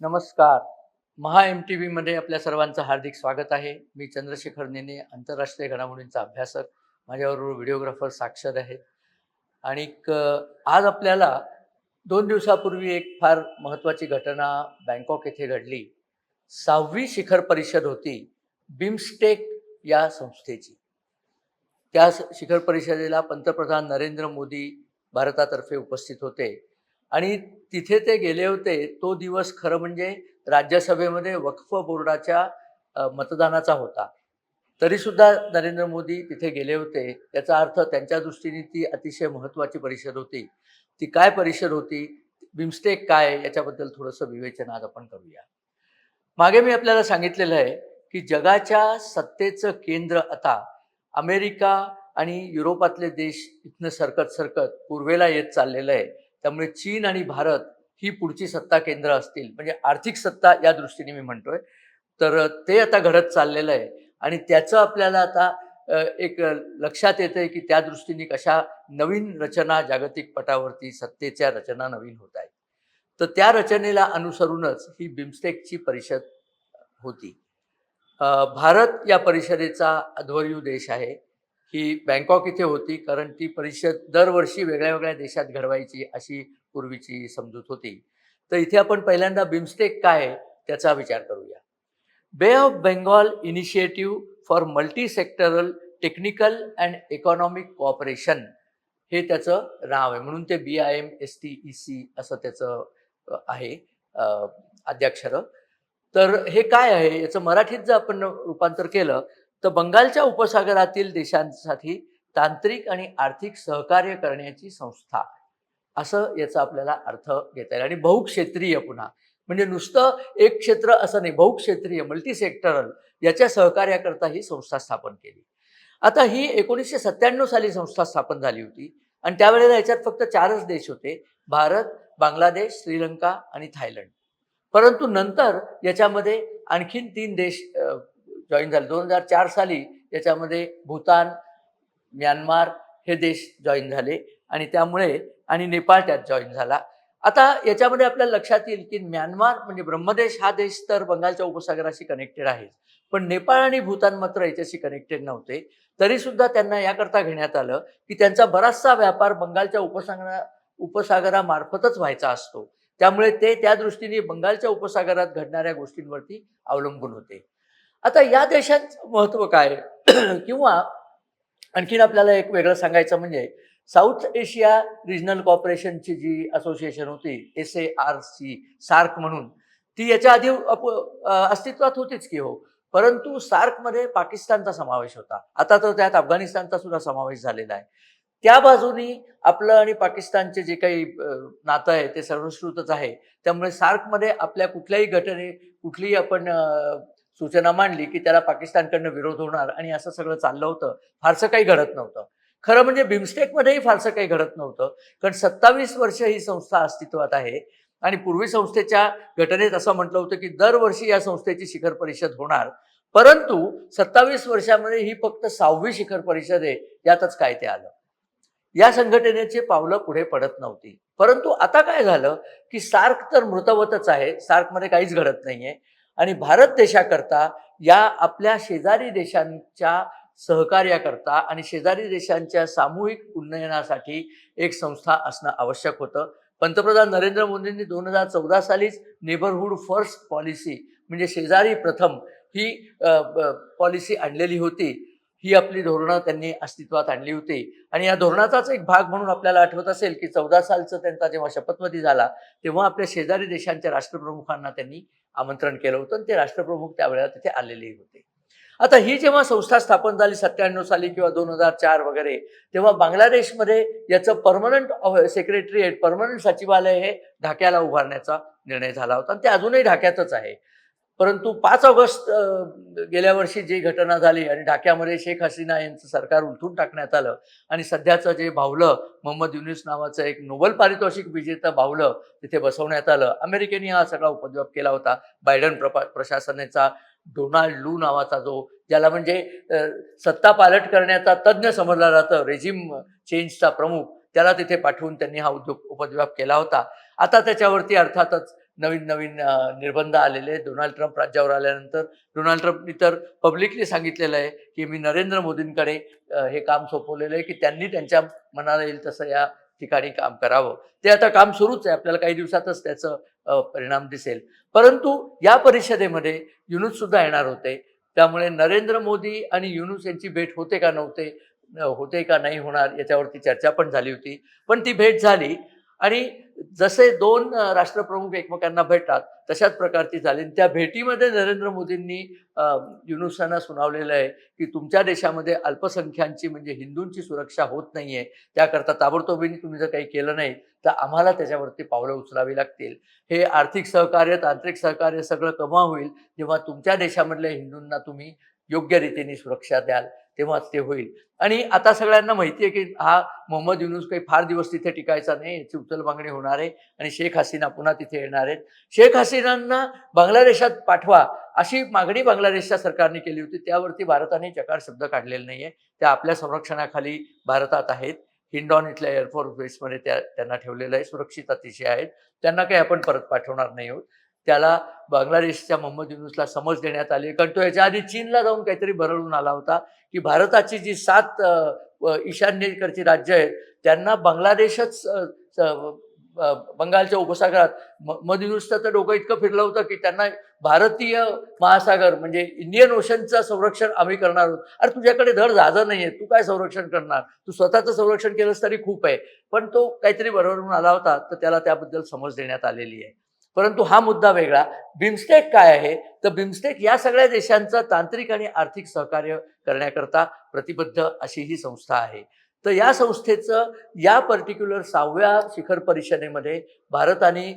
नमस्कार. महा M T व्हीमध्ये आपल्या सर्वांचं हार्दिक स्वागत आहे. मी चंद्रशेखर नेने आंतरराष्ट्रीय घडामोडींचा अभ्यासक. माझ्याबरोबर व्हिडिओग्राफर साक्षर आहेत आणि आज आपल्याला दोन दिवसापूर्वी एक फार महत्त्वाची घटना बँकॉक येथे घडली. सहावी शिखर परिषद होती बिमस्टेक या संस्थेची. त्या शिखर परिषदेला पंतप्रधान नरेंद्र मोदी भारतातर्फे उपस्थित होते. आणि तिथे ते गेले होते तो दिवस खरं म्हणजे राज्यसभेमध्ये वक्फ बोर्डाच्या मतदानाचा होता. तरीसुद्धा नरेंद्र मोदी तिथे गेले होते. याचा अर्थ त्यांच्या दृष्टीने ती अतिशय महत्त्वाची परिषद होती. ती काय परिषद होती? बिमस्टेक काय? याच्याबद्दल थोडंसं विवेचन आज आपण करूया. मागे मी आपल्याला सांगितलेलं आहे की जगाच्या सत्तेचं केंद्र आता अमेरिका आणि युरोपातले देश इथनं सरकत सरकत पूर्वेला येत चाललेलं आहे. त्यामुळे चीन आणि भारत ही पुढची सत्ता केंद्र असतील. म्हणजे आर्थिक सत्ता या दृष्टीने मी म्हणतोय. तर ते आता घडत चाललेलं आहे. आणि त्याचं आपल्याला आता एक लक्षात येतंय की त्या दृष्टीने कशा नवीन रचना जागतिक पटावरती सत्तेच्या रचना नवीन होत आहेत. तर त्या रचनेला अनुसरूनच ही बिमस्टेकची परिषद होती. भारत या परिषदेचा अध्वर्यू देश आहे. ही बँकॉक इथे होती कारण ती परिषद दरवर्षी वेगळ्या वेगळ्या देशात घडवायची अशी पूर्वीची समजूत होती. तर इथे आपण पहिल्यांदा बिमस्टेक काय आहे त्याचा विचार करूया. Bay of Bengal initiative for multi sectoral technical and economic cooperation हे त्याचं नाव आहे. म्हणून ते B I M S T E C असं त्याचं आहे अ, तर हे काय आहे याचं मराठीत जर आपण रूपांतर केलं तर बंगालच्या उपसागरातील देशांसाठी तांत्रिक आणि आर्थिक सहकार्य करण्याची संस्था असं याचा आपल्याला अर्थ घेता येईल. आणि बहुक्षेत्रीय पुन्हा. म्हणजे नुसतं एक क्षेत्र असं नाही बहुक्षेत्रीय मल्टी सेक्टरल याच्या सहकार्याकरता ही संस्था स्थापन केली. आता ही एकोणीसशे सत्त्याण्णव साली संस्था स्थापन झाली होती. आणि त्यावेळेला याच्यात फक्त चारच देश होते. भारत बांगलादेश श्रीलंका आणि थायलंड. परंतु नंतर याच्यामध्ये आणखीन तीन देश जॉईन झाले. दोन हजार चार साली याच्यामध्ये भूतान म्यानमार हे देश जॉईन झाले आणि त्यामुळे आणि नेपाळ त्यात जॉईन झाला. आता याच्यामध्ये आपल्याला लक्षात येईल की म्यानमार म्हणजे ब्रह्मदेश हा देश तर बंगालच्या उपसागराशी कनेक्टेड आहे पण नेपाळ आणि भूतान मात्र याच्याशी कनेक्टेड नव्हते. तरी सुद्धा त्यांना याकरता घेण्यात आलं की त्यांचा बराचसा व्यापार बंगालच्या उपसागरा उपसागरामार्फतच व्हायचा असतो. त्यामुळे ते त्या दृष्टीने बंगालच्या उपसागरात घडणाऱ्या गोष्टींवरती अवलंबून होते. आता या देशांचं महत्त्व काय? किंवा आणखीन आपल्याला एक वेगळं सांगायचं म्हणजे साऊथ एशिया रिजनल कॉर्पोरेशनची जी असोसिएशन होती S A R C SAARC म्हणून ती याच्या आधी अप- अस्तित्वात होतीच की हो. परंतु सार्कमध्ये पाकिस्तानचा समावेश होता. आता तर त्यात अफगाणिस्तानचा सुद्धा समावेश झालेला आहे. त्या बाजूनी आपलं आणि पाकिस्तानचे जे काही नातं आहे ते सर्वश्रुतच आहे. त्यामुळे सार्कमध्ये आपल्या कुठल्याही घटने कुठलीही आपण सूचना मांडली की त्याला पाकिस्तानकडनं विरोध होणार आणि असं सगळं चाललं होतं. फारसं काही घडत नव्हतं. खरं म्हणजे बिमस्टेकमध्येही फारसं काही घडत नव्हतं. कारण सत्तावीस वर्ष ही संस्था अस्तित्वात आहे आणि पूर्वी संस्थेच्या घटनेत असं म्हटलं होतं की दरवर्षी या संस्थेची शिखर परिषद होणार. परंतु सत्तावीस वर्षामध्ये ही फक्त सहावी शिखर परिषद आहे. यातच काय ते आलं? या संघटनेचे पावलं पुढे पडत नव्हती. परंतु आता काय झालं की सार्क तर मृतवतच आहे. सार्कमध्ये काहीच घडत नाहीये. आणि भारत देशाकरता या आपल्या शेजारी देशांच्या सहकार्याकरता आणि शेजारी देशांच्या सामूहिक उन्नयनासाठी एक संस्था असणं आवश्यक होतं. पंतप्रधान नरेंद्र मोदींनी दोन हजार चौदा सालीच नेबरहूड फर्स्ट पॉलिसी म्हणजे शेजारी प्रथम ही पॉलिसी आणलेली होती. ही आपली धोरणं त्यांनी अस्तित्वात आणली होती. आणि या धोरणाचाच एक भाग म्हणून आपल्याला आठवत असेल की चौदा सालचं त्यांचा जेव्हा शपथविधी झाला तेव्हा आपल्या शेजारी देशांच्या राष्ट्रप्रमुखांना त्यांनी आमंत्रण केलं होतं आणि ते राष्ट्रप्रमुख त्यावेळेला तिथे आलेलेही होते. आता ही जेव्हा संस्था स्थापन झाली सत्त्याण्णव साली किंवा दोन हजार चार वगैरे तेव्हा बांगलादेशमध्ये याचं परमनंट सेक्रेटरीएट परमनंट सचिवालय हे ढाक्याला उभारण्याचा निर्णय झाला होता आणि ते अजूनही ढाक्यातच आहे. परंतु पाच ऑगस्ट गेल्या वर्षी जी घटना झाली आणि ढाक्यामध्ये शेख हसीना यांचं सरकार उलथून टाकण्यात आलं आणि सध्याचं जे भावलं मोहम्मद युनिस नावाचं एक नोबल पारितोषिक विजेतं भावलं तिथे बसवण्यात आलं. अमेरिकेने हा सगळा उपद्व्याप केला होता. बायडन प्रपा प्रशासनाचा डोनाल्ड लू नावाचा जो ज्याला म्हणजे सत्ता पालट करण्याचा तज्ज्ञ समजला जातं रेजिम चेंजचा प्रमुख त्याला तिथे पाठवून त्यांनी हा उद्योग उपद्व्याप केला होता. आता त्याच्यावरती अर्थातच नवीन नवीन निर्बंध आलेले डोनाल्ड ट्रम्प राज्यावर आल्यानंतर डोनाल्ड ट्रम्पनी तर पब्लिकली सांगितलेलं आहे की मी नरेंद्र मोदींकडे हे काम सोपवलेलं आहे की त्यांनी त्यांच्या मनाला येईल तसं या ठिकाणी काम करावं. ते आता काम सुरूच आहे. आपल्याला काही दिवसातच त्याचं परिणाम दिसेल. परंतु या परिषदेमध्ये युनुस सुद्धा येणार होते. त्यामुळे नरेंद्र मोदी आणि युनुस यांची भेट होते का नव्हते होते का नाही होणार याच्यावरती चर्चा पण झाली होती. पण ती भेट झाली आणि जसे दोन राष्ट्रप्रमुख एकमेकांना भेटतात तशाच प्रकारची झाली. आणि त्या भेटीमध्ये नरेंद्र मोदींनी युनुसांना सुनावलेलं आहे की तुमच्या देशामध्ये अल्पसंख्यांची म्हणजे हिंदूंची सुरक्षा होत नाही आहे त्याकरता ताबडतोबीने तुम्ही जर काही केलं नाही तर आम्हाला त्याच्यावरती पावलं उचलावी लागतील. हे आर्थिक सहकार्य तांत्रिक सहकार्य सगळं कमा होईल जेव्हा तुमच्या देशामधल्या हिंदूंना तुम्ही योग्य रीतीने सुरक्षा द्याल. तेव्हा ते होईल. आणि आता सगळ्यांना माहिती आहे की हा मोहम्मद युनुस काही फार दिवस तिथे टिकायचा नाही याची उचलबांगणी होणार आहे आणि शेख हसीना पुन्हा तिथे येणार आहेत. शेख हसीनांना बांगलादेशात पाठवा अशी मागणी बांगलादेशच्या सरकारने केली होती. त्यावरती भारताने चकार शब्द काढलेला नाहीये. त्या आपल्या संरक्षणाखाली भारतात आहेत. हिंडॉन इथल्या एअरफोर्स बेसमध्ये त्या त्यांना ठेवलेलं आहे. सुरक्षित अतिशय आहेत. त्यांना काही आपण परत पाठवणार नाही आहोत. त्याला बांगलादेशच्या मोहम्मद युनुसला समज देण्यात आली. कारण तो याच्या आधी चीनला जाऊन काहीतरी भरळून आला होता की भारताची जी सात ईशान्येकडची राज्य आहेत त्यांना बांगलादेशच बंगालच्या उपसागरात म- मोहम्मद युनुसचं तर डोकं इतकं फिरलं होतं की त्यांना भारतीय महासागर म्हणजे इंडियन ओशनचं संरक्षण आम्ही करणार आहोत. अरे तुझ्याकडे धड जहाजं नाही आहे तू काय संरक्षण करणार? तू स्वतःचं संरक्षण केलंस तरी खूप आहे. पण तो काहीतरी बरोबर आला होता तर त्याला त्याबद्दल समज देण्यात आलेली आहे. परंतु हा मुद्दा वेगळा. बिमस्टेक काय आहे? तर बिमस्टेक या सगळ्या देशांचं तांत्रिक आणि आर्थिक सहकार्य करण्याकरता प्रतिबद्ध अशी ही संस्था आहे. तर या संस्थेचं या पर्टिक्युलर सहाव्या शिखर परिषदेमध्ये भारताने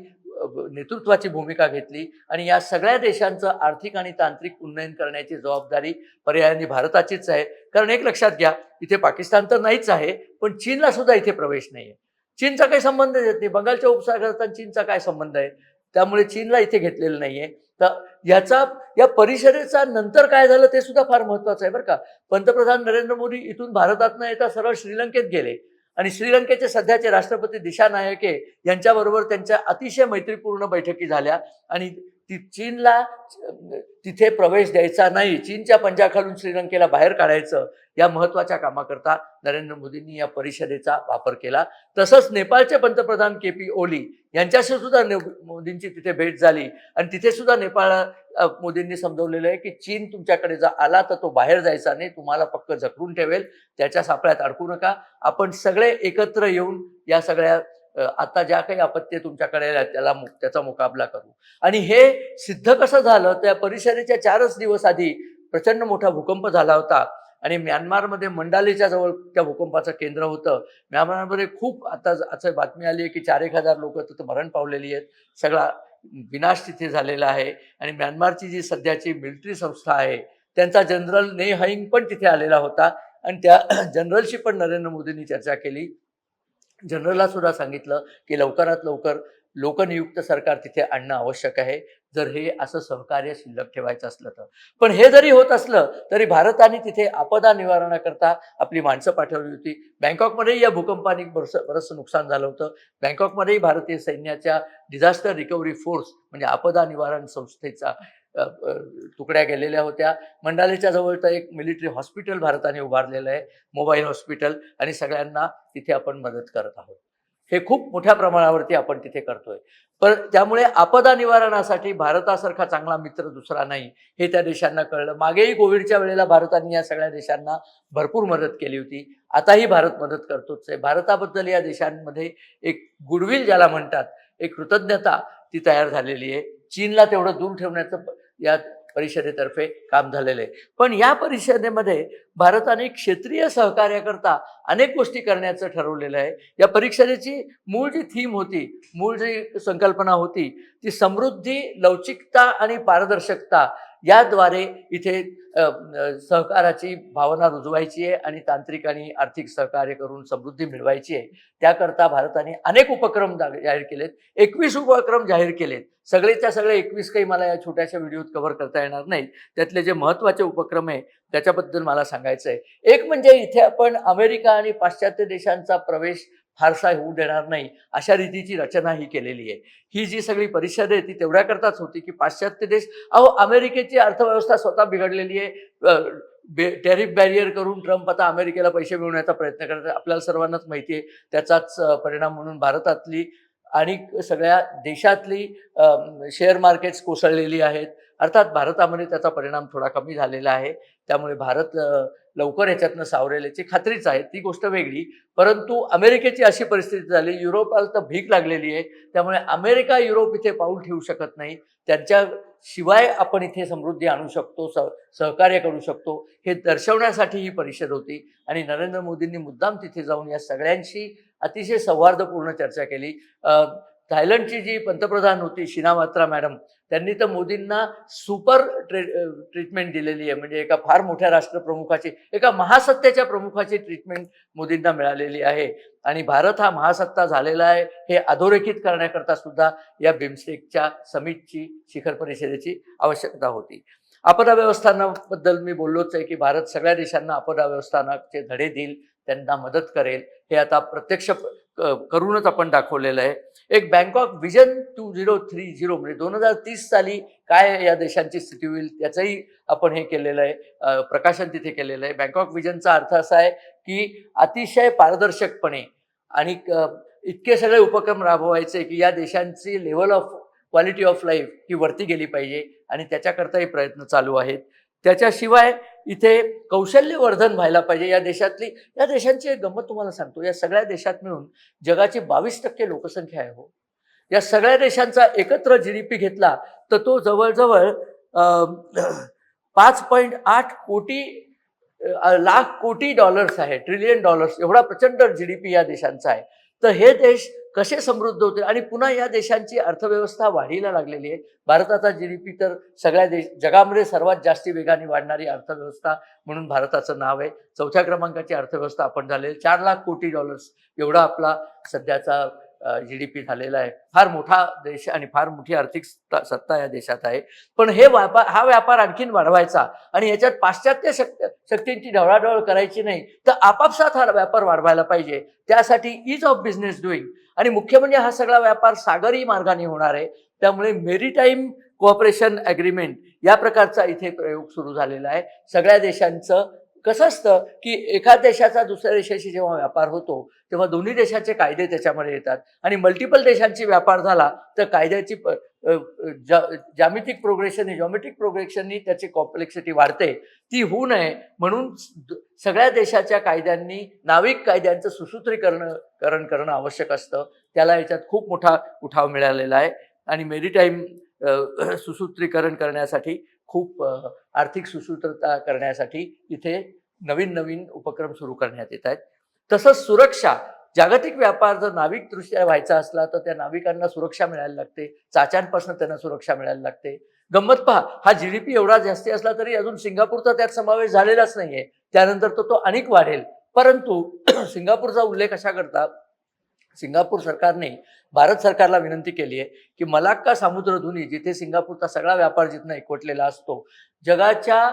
नेतृत्वाची भूमिका घेतली आणि या सगळ्या देशांचं आर्थिक आणि तांत्रिक उन्नयन करण्याची जबाबदारी पर्यायाने भारताचीच आहे. कारण एक लक्षात घ्या इथे पाकिस्तान तर नाहीच आहे पण चीनला सुद्धा इथे प्रवेश नाही आहे चीनचा काही संबंध येत नाही. बंगालच्या उपसागरात चीनचा काय संबंध आहे? त्यामुळे चीनला इथे घेतलेलं नाहीये. तर याचा या परिषदेचा नंतर काय झालं ते सुद्धा फार महत्वाचं आहे बरं का. पंतप्रधान नरेंद्र मोदी इथून भारतात न येता सरळ श्रीलंकेत गेले. आणि श्रीलंकेचे सध्याचे राष्ट्रपती दिशा नायके यांच्याबरोबर त्यांच्या अतिशय मैत्रीपूर्ण बैठकी झाल्या. आणि ती चीनला तिथे प्रवेश द्यायचा नाही. चीनच्या पंजाखालून श्रीलंकेला बाहेर काढायचं या महत्त्वाच्या कामाकरता नरेंद्र मोदींनी या परिषदेचा वापर केला. तसंच नेपाळचे पंतप्रधान के पी ओली यांच्याशी सुद्धा ने मोदींची तिथे भेट झाली. आणि तिथे सुद्धा नेपाळ मोदींनी समजवलेलं आहे की चीन तुमच्याकडे जर आला तर तो बाहेर जायचा नाही. तुम्हाला पक्क जखडून ठेवेल. त्याच्या सापळ्यात अडकू नका. आपण सगळे एकत्र येऊन या सगळ्या आता ज्या काही आपत्ती तुमच्याकडे आहेत, त्याला त्याचा मुकाबला करू. आणि हे सिद्ध कसं झालं? त्या परिषदेच्या चारच दिवस आधी प्रचंड मोठा भूकंप झाला होता. आणि म्यानमारमध्ये मंडालेच्या जवळ त्या भूकंपाचं केंद्र होतं. म्यानमारमध्ये खूप आता असं बातमी आली आहे की चार एक हजार लोक तिथं मरण पावलेली आहेत. सगळा विनाश तिथे झालेला आहे. आणि म्यानमारची जी सध्याची मिलिटरी संस्था आहे त्यांचा जनरल ने हईंग पण तिथे आलेला होता. आणि त्या जनरलशी पण नरेंद्र मोदींनी चर्चा केली. जनरलला सुद्धा सांगितलं की लवकरात लवकर लोकनियुक्त सरकार तिथे आणणं आवश्यक आहे. जर हे असं सहकार्य शिल्लक ठेवायचं असलं तर. पण हे जरी होत असलं तरी भारताने तिथे आपदा निवारणाकरता आपली माणसं पाठवली होती. बँकॉकमध्येही या भूकंपाने बरस बरंचसं नुकसान झालं होतं. बँकॉकमध्येही भारतीय सैन्याच्या डिझास्टर रिकव्हरी फोर्स म्हणजे आपदा निवारण संस्थेचा तुकड्या गेलेल्या होत्या. मंडालेच्या जवळचं एक मिलिटरी हॉस्पिटल भारताने उभारलेलं आहे मोबाईल हॉस्पिटल आणि सगळ्यांना तिथे आपण मदत करत आहोत. हे खूप मोठ्या प्रमाणावरती आपण तिथे करतोय. पण त्यामुळे आपदा निवारणासाठी भारतासारखा चांगला मित्र दुसरा नाही हे त्या देशांना कळलं. मागेही कोविडच्या वेळेला भारताने या सगळ्या देशांना भरपूर मदत केली होती. आताही भारत मदत करतोच आहे. भारताबद्दल या देशांमध्ये एक गुडविल ज्याला म्हणतात एक कृतज्ञता ती तयार झालेली आहे. चीनला तेवढं दूर ठेवण्याचं या परिषदेतर्फे काम झालेलं आहे. पण या परिषदेमध्ये भारताने क्षेत्रीय सहकार्याकरता अनेक गोष्टी करण्याचं ठरवलेलं आहे. या परिषदेची मूळ जी थीम होती मूळ जी संकल्पना होती ती समृद्धी लवचिकता आणि पारदर्शकता याद्वारे इथे सहकाराची भावना रुजवायची आहे आणि तांत्रिक आणि आर्थिक सहकार्य करून समृद्धी मिळवायची आहे. त्याकरता भारताने अनेक उपक्रम जा- जाहीर केलेत. एकवीस उपक्रम जाहीर केलेत. सगळेच्या सगळे एकवीस काही मला या छोट्याशा व्हिडिओत कव्हर करता येणार नाही त्यातले जे महत्त्वाचे उपक्रम आहे त्याच्याबद्दल मला सांगायचं आहे एक म्हणजे इथे आपण अमेरिका आणि पाश्चात्य देशांचा प्रवेश फारसा होऊ देणार नाही अशा रीतीची रचना ही केलेली आहे. ही जी सगळी परिषद आहे ती तेवढ्याकरताच होती की पाश्चात्य देश अहो अमेरिकेची अर्थव्यवस्था स्वतः बिघडलेली आहे. बे टॅरिफ बॅरियर करून ट्रम्प आता अमेरिकेला पैसे मिळवण्याचा प्रयत्न करत आपल्याला सर्वांनाच माहिती आहे त्याचाच परिणाम म्हणून भारतातली आणि सगळ्या देशातली शेअर मार्केट्स कोसळलेली आहेत. अर्थात भारतामध्ये त्याचा परिणाम थोडा कमी झालेला आहे. त्यामुळे भारत लवकर याच्यातनं सावरेल्याची खात्रीच आहे ती गोष्ट वेगळी. परंतु अमेरिकेची अशी परिस्थिती झाली युरोपाला तर भीक लागलेली आहे त्यामुळे अमेरिका युरोप इथे पाऊल ठेवू शकत नाही. त्यांच्या शिवाय आपण इथे समृद्धी आणू शकतो स सहकार्य करू शकतो हे दर्शवण्यासाठी ही परिषद होती. आणि नरेंद्र मोदींनी मुद्दाम तिथे जाऊन या सगळ्यांशी अतिशय सौहार्दपूर्ण चर्चा केली. थायलंडची जी पंतप्रधान होती शिनामात्रा मॅडम त्यांनी तर मोदींना सुपर ट्रे ट्रीटमेंट दिलेली आहे. म्हणजे एका फार मोठ्या राष्ट्रप्रमुखाची एका महासत्तेच्या प्रमुखाची ट्रीटमेंट मोदींना मिळालेली आहे. आणि भारत हा महासत्ता झालेला आहे हे अधोरेखित करण्याकरता सुद्धा या बिमस्टेकच्या समिटची शिखर परिषदेची आवश्यकता होती. आपदा व्यवस्थानाबद्दल मी बोललोच आहे की भारत सगळ्या देशांना आपदा व्यवस्थानाचे धडे देईल त्यांना मदत करेल. हे आता प्रत्यक्ष करूनच आपण दाखवलेलं आहे. एक Bangkok vision two zero three zero म्हणजे दोन हजार तीस साली काय या देशांची स्थिती होईल त्याचंही आपण हे केलेलं आहे. प्रकाशन तिथे केलेलं आहे. बँकॉक विजनचा अर्थ असा आहे की अतिशय पारदर्शकपणे आणि इतके सगळे उपक्रम राबवायचे की या देशांची level of quality of life ही वरती गेली पाहिजे आणि त्याच्याकरताही प्रयत्न चालू आहेत. त्याच्याशिवाय इथे कौशल्यवर्धन व्हायला पाहिजे. या देशातली या देशांची एक गंमत तुम्हाला सांगतो. या सगळ्या देशात मिळून जगाची बावीस टक्के लोकसंख्या आहे हो. या सगळ्या देशांचा एकत्र जी डी पी घेतला तर तो जवळजवळ पाच पॉईंट आठ कोटी लाख कोटी डॉलर्स आहे ट्रिलियन डॉलर्स. एवढा प्रचंड जी डी पी या देशांचा आहे. तर हे देश कसे समृद्ध होते आणि पुन्हा या देशांची अर्थव्यवस्था वाढीला लागलेली आहे. भारताचा जी डी पी तर सगळ्या देश जगामध्ये सर्वात जास्ती वेगाने वाढणारी अर्थव्यवस्था म्हणून भारताचं नाव आहे. चौथ्या क्रमांकाची अर्थव्यवस्था आपण झालेली चार लाख कोटी डॉलर्स एवढा आपला सध्याचा जी डी पी झालेला आहे. फार मोठा देश आणि फार मोठी आर्थिक सत्ता सत्ता या देशात आहे. पण हे व्यापार हा व्यापार आणखीन वाढवायचा आणि याच्यात पाश्चात्य शक्ती शक्तींची ढवळाढवळ करायची नाही तर आपापसात हा व्यापार वाढवायला पाहिजे. त्यासाठी इज ऑफ बिझनेस डुईंग आणि मुख्य म्हणजे हा सगळा व्यापार सागरी मार्गाने होणार आहे. त्यामुळे मेरीटाईम कोऑपरेशन ॲग्रीमेंट या प्रकारचा इथे प्रयोग सुरू झालेला आहे. सगळ्या देशांचं कसं असतं की एका देशाचा दुसऱ्या देशाशी जेव्हा व्यापार होतो तेव्हा दोन्ही देशाचे कायदे त्याच्यामध्ये येतात. आणि मल्टिपल देशांची व्यापार झाला तर कायद्याची प- जामितिक प्रोग्रेशन जॉमेट्रिक प्रोग्रेशननी त्याची कॉम्प्लेक्सिटी वाढते. ती होऊ नये म्हणून सगळ्या देशाच्या कायद्यांनी नाविक कायद्यांचं सुसूत्रीकरण करण करणं आवश्यक असतं. त्याला याच्यात खूप मोठा उठाव मिळालेला आहे. आणि मेरीटाईम सुसूत्रीकरण करण्यासाठी खूप आर्थिक सुसूत्रता करण्यासाठी इथे नवीन नवीन उपक्रम सुरू करण्यात येत आहेत. तसंच सुरक्षा जागतिक व्यापार जर नाविकदृष्ट्या व्हायचा असला तर त्या नाविकांना सुरक्षा मिळायला लागते. चाच्यांपासून त्यांना सुरक्षा मिळायला लागते. गंमत पहा हा जी डी पी एवढा जास्ती असला तरी अजून सिंगापूरचा त्यात समावेश झालेलाच नाहीये. त्यानंतर तो तो अनेक वाढेल. परंतु सिंगापूरचा उल्लेख अशा करता सिंगापूर सरकारने भारत सरकारला विनंती केली आहे की मलाक्का सामुद्रधुनी जिथे सिंगापूरचा सगळा व्यापार जिथनं एकवटलेला असतो जगाच्या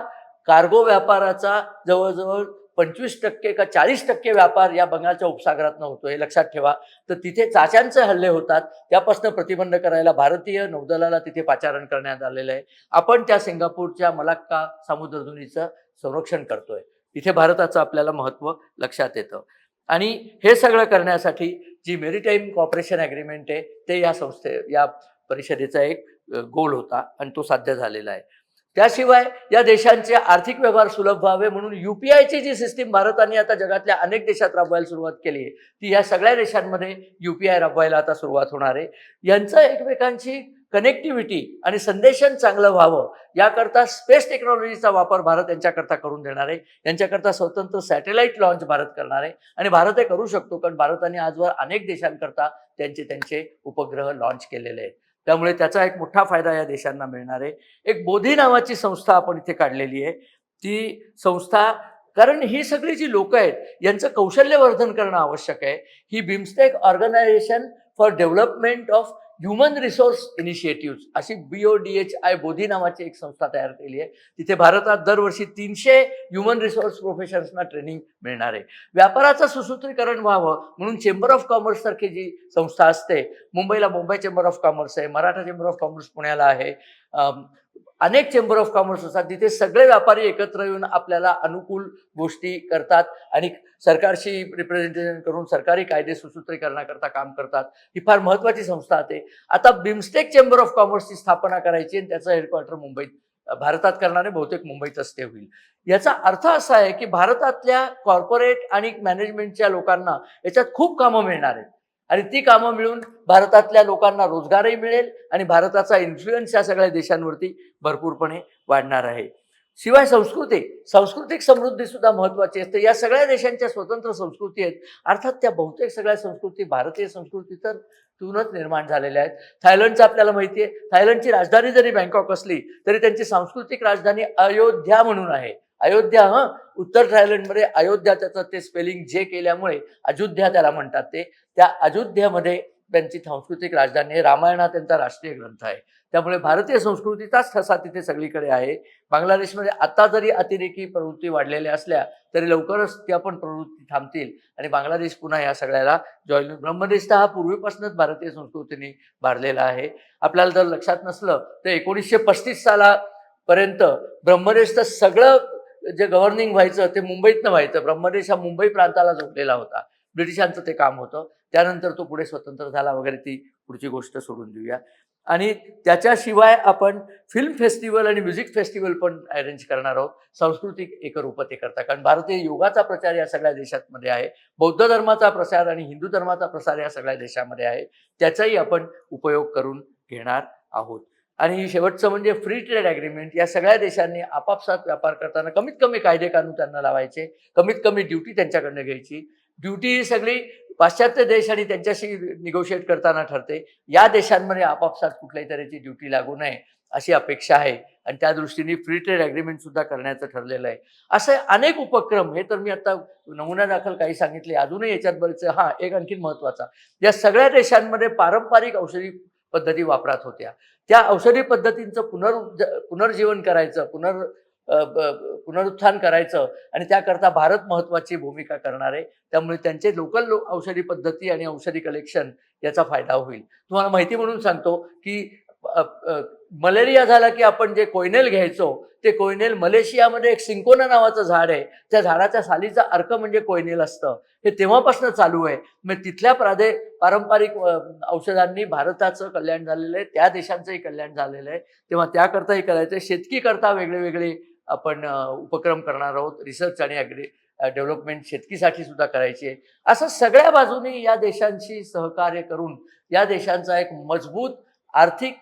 कार्गो व्यापाराचा जवळजवळ पंचवीस टक्के का चाळीस टक्के व्यापार या बंगालच्या उपसागरातनं होतो हे लक्षात ठेवा. तर तिथे चाच्यांचे हल्ले होतात त्यापासून प्रतिबंध करायला भारतीय नौदलाला तिथे पाचारण करण्यात आलेलं आहे. आपण त्या सिंगापूरच्या मलाक्का सामुद्रधुनीचं संरक्षण करतोय. तिथे भारताचं आपल्याला महत्त्व लक्षात येतं. आणि हे सगळं करण्यासाठी जी मेरीटाईम कॉपरेशन ॲग्रीमेंट आहे ते या संस्थे या परिषदेचा एक गोल होता आणि तो साध्य झालेला आहे. त्याशिवाय या देशांचे आर्थिक व्यवहार सुलभ व्हावे म्हणून युपीआयची जी सिस्टीम भारताने आता जगातल्या अनेक देशात राबवायला सुरुवात केली आहे ती या सगळ्या देशांमध्ये युपीआय राबवायला आता सुरुवात होणार आहे. यांचं एकमेकांची कनेक्टिव्हिटी आणि संदेशन चांगलं व्हावं याकरता स्पेस टेक्नॉलॉजीचा वापर भारत यांच्याकरता करून देणार आहे. यांच्याकरता स्वतंत्र सॅटेलाईट लॉन्च भारत करणार आहे. आणि भारत हे करू शकतो कारण भारताने आजवर अनेक देशांकरता त्यांचे त्यांचे उपग्रह लॉन्च केलेले आहेत. त्यामुळे त्याचा एक मोठा फायदा या देशांना मिळणार आहे. एक बोधी नावाची संस्था आपण इथे काढलेली आहे. ती संस्था कारण ही सगळी जी लोक आहेत यांचं कौशल्यवर्धन करणं आवश्यक आहे. ही BIMSTEC organisation for development of human resource initiative अशी B O D H I BODHI नावाची एक संस्था तयार केली आहे. तिथे भारतात दरवर्षी तीनशे ह्युमन रिसोर्स प्रोफेशन्सना ट्रेनिंग मिळणार आहे. व्यापाराचं सुसूत्रीकरण व्हावं म्हणून चेंबर ऑफ कॉमर्स सारखी जी संस्था असते मुंबईला मुंबई चेंबर ऑफ कॉमर्स आहे मराठा चेंबर ऑफ कॉमर्स पुण्याला आहे. अनेक चेंबर ऑफ कॉमर्स असतात. तिथे सगळे व्यापारी एकत्र येऊन आपल्याला अनुकूल गोष्टी करतात आणि सरकारशी रिप्रेझेंटेशन करून सरकारी कायदे सुसूत्रीकरणाकरता काम करतात. ही फार महत्वाची संस्था आहे. आता बिमस्टेक चेंबर ऑफ कॉमर्सची स्थापना करायची आणि त्याचं हेडक्वार्टर मुंबईत भारतात करणारे बहुतेक मुंबईतच ते होईल. याचा अर्थ असा आहे की भारतातल्या कॉर्पोरेट आणि मॅनेजमेंटच्या लोकांना याच्यात खूप कामं मिळणार आहेत. आणि ती कामं मिळून भारतातल्या लोकांना रोजगारही मिळेल आणि भारताचा इन्फ्लुएन्स या सगळ्या देशांवरती भरपूरपणे वाढणार आहे. शिवाय संस्कृती सांस्कृतिक समृद्धी सुद्धा महत्वाची असते. या सगळ्या देशांच्या स्वतंत्र संस्कृती आहेत. अर्थात त्या बहुतेक सगळ्या संस्कृती भारतीय संस्कृती तर तूनच निर्माण झालेल्या आहेत. थायलंडचं आपल्याला माहिती आहे थायलंडची राजधानी जरी बँकॉक असली तरी त्यांची सांस्कृतिक राजधानी अयोध्या म्हणून आहे. अयोध्या हं? उत्तर थायलंडमध्ये अयोध्या त्याचं ते स्पेलिंग जे केल्यामुळे अयोध्या त्याला म्हणतात ते. त्या अयोध्यामध्ये त्यांची सांस्कृतिक राजधानी आहे. रामायण हा त्यांचा राष्ट्रीय ग्रंथ आहे. त्यामुळे भारतीय संस्कृतीचाच ठसा तिथे सगळीकडे आहे. बांगलादेशमध्ये आता जरी अतिरेकी प्रवृत्ती वाढलेल्या असल्या तरी लवकरच त्या पण प्रवृत्ती थांबतील. आणि बांगलादेश पुन्हा या सगळ्याला जॉईन ब्रह्मदेश तर हा पूर्वीपासूनच भारतीय संस्कृतीने भारलेला आहे. आपल्याला जर लक्षात नसलं तर एकोणीसशे पस्तीस सालापर्यंत ब्रह्मदेशचं सगळं जे गव्हर्निंग व्हायचं ते मुंबईतनं व्हायचं. ब्रह्मदेश हा मुंबई प्रांताला जोडलेला होता. ब्रिटिशांचं ते काम होतं. त्यानंतर तो पुढे स्वतंत्र झाला वगैरे ती पुढची गोष्ट सोडून देऊया. आणि त्याच्याशिवाय आपण फिल्म फेस्टिवल आणि म्युझिक फेस्टिवल पण अरेंज करणार आहोत. सांस्कृतिक एकरूपते करता कारण भारतीय योगाचा प्रचार या सगळ्या देशांमध्ये आहे. बौद्ध धर्माचा प्रसार आणि हिंदू धर्माचा प्रसार या सगळ्या देशामध्ये आहे. त्याचाही आपण उपयोग करून घेणार आहोत. आणि शेवटचं म्हणजे फ्री ट्रेड ॲग्रीमेंट या सगळ्या देशांनी आपापसात व्यापार करताना कमीत कमी कायदे कानून त्यांना लावायचे कमीत कमी ड्युटी त्यांच्याकडनं घ्यायची. ड्युटी ही सगळी पाश्चात्य देश आणि त्यांच्याशी निगोशिएट करताना ठरते. या देशांमध्ये आपापसात कुठल्याही तऱ्हेची ड्युटी लागू नये अशी अपेक्षा आहे. आणि त्या दृष्टीने फ्री ट्रेड ॲग्रीमेंट सुद्धा करण्याचं ठरलेलं आहे. असे अनेक उपक्रम हे तर मी आता नमुना दाखल काही सांगितले अजूनही याच्यात बरेच हा एक आणखी महत्त्वाचा या सगळ्या देशांमध्ये पारंपरिक औषधी पद्धती वापरात होत्या. त्या औषधी पद्धतींचं पुनर् पुनर्जीवन करायचं पुनर् पुनरुत्थान करायचं आणि त्याकरता भारत महत्वाची भूमिका करणार आहे त्यामुळे त्यांचे लोकल औषधी पद्धती आणि औषधी कलेक्शन याचा फायदा होईल. तुम्हाला माहिती म्हणून सांगतो की मलेरिया झाला की आपण जे कोयनेल घ्यायचो ते कोयनेल मलेशियामध्ये एक सिंकोना नावाचं झाड आहे. त्या झाडाच्या सालीचा अर्क म्हणजे कोयनेल असतं. हे तेव्हापासून चालू आहे. मग तिथल्या प्रादे पारंपरिक औषधांनी भारताचं कल्याण झालेलं आहे. त्या देशांचंही कल्याण झालेलं आहे. तेव्हा त्याकरताही करायचं आहे. शेतकीकरता वेगळे वेगळे आपण उपक्रम करणार आहोत. रिसर्च आणि ॲग्री डेव्हलपमेंट शेतकीसाठी सुद्धा करायची आहे. असं सगळ्या बाजूनी या देशांशी सहकार्य करून या देशांचा एक मजबूत आर्थिक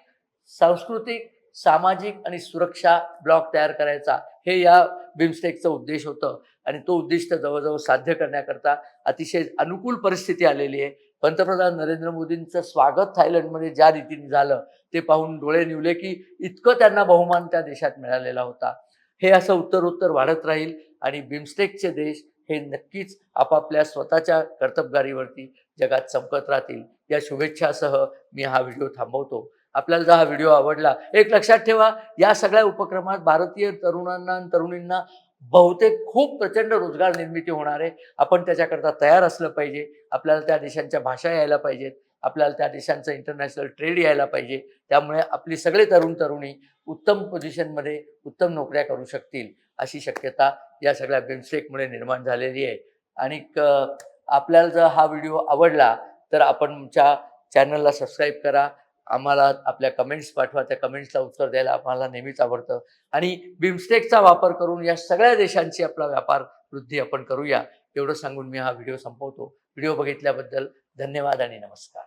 सांस्कृतिक सामाजिक आणि सुरक्षा ब्लॉक तयार करायचा. हे या बिमस्टेकचं उद्देश होतं. आणि तो उद्दिष्ट जवळजवळ साध्य करण्याकरता अतिशय अनुकूल परिस्थिती आलेली आहे. पंतप्रधान नरेंद्र मोदींचं स्वागत थायलंडमध्ये ज्या रीतीने झालं ते पाहून डोळे निवले की इतकं त्यांना बहुमान त्या देशात मिळालेला होता. हे असं उत्तरोत्तर वाढत राहील आणि बिमस्टेकचे देश हे नक्कीच आपापल्या स्वतःच्या कर्तबगारीवरती जगात चमकत राहतील. या शुभेच्छासह मी हा व्हिडिओ थांबवतो. आपल्याला जर हा व्हिडिओ आवडला एक लक्षात ठेवा या सगळ्या उपक्रमात भारतीय तरुणांना आणि तरुणींना बहुतेक खूप प्रचंड रोजगार निर्मिती होणार आहे. आपण त्याच्याकरता तयार असलं पाहिजे. आपल्याला त्या देशांच्या भाषा यायला पाहिजेत. आपल्याला त्या देशांचं इंटरनॅशनल ट्रेड यायला पाहिजे. त्यामुळे आपली सगळे तरुण तरुणी उत्तम पोझिशनमध्ये उत्तम नोकऱ्या करू शकतील अशी शक्यता या सगळ्या बिमस्टेकमुळे निर्माण झालेली आहे. आणि आपल्याला जर हा व्हिडिओ आवडला तर आपण आमच्या चॅनलला सबस्क्राईब करा. आम्हाला आपल्या कमेंट्स पाठवा त्या कमेंट्सला उत्तर द्यायला आम्हाला नेहमीच आवडतं. आणि बिमस्टेकचा वापर करून या सगळ्या देशांची आपला व्यापार वृद्धी आपण करूया. एवढं सांगून मी हा व्हिडिओ संपवतो. व्हिडिओ बघितल्याबद्दल धन्यवाद आणि नमस्कार.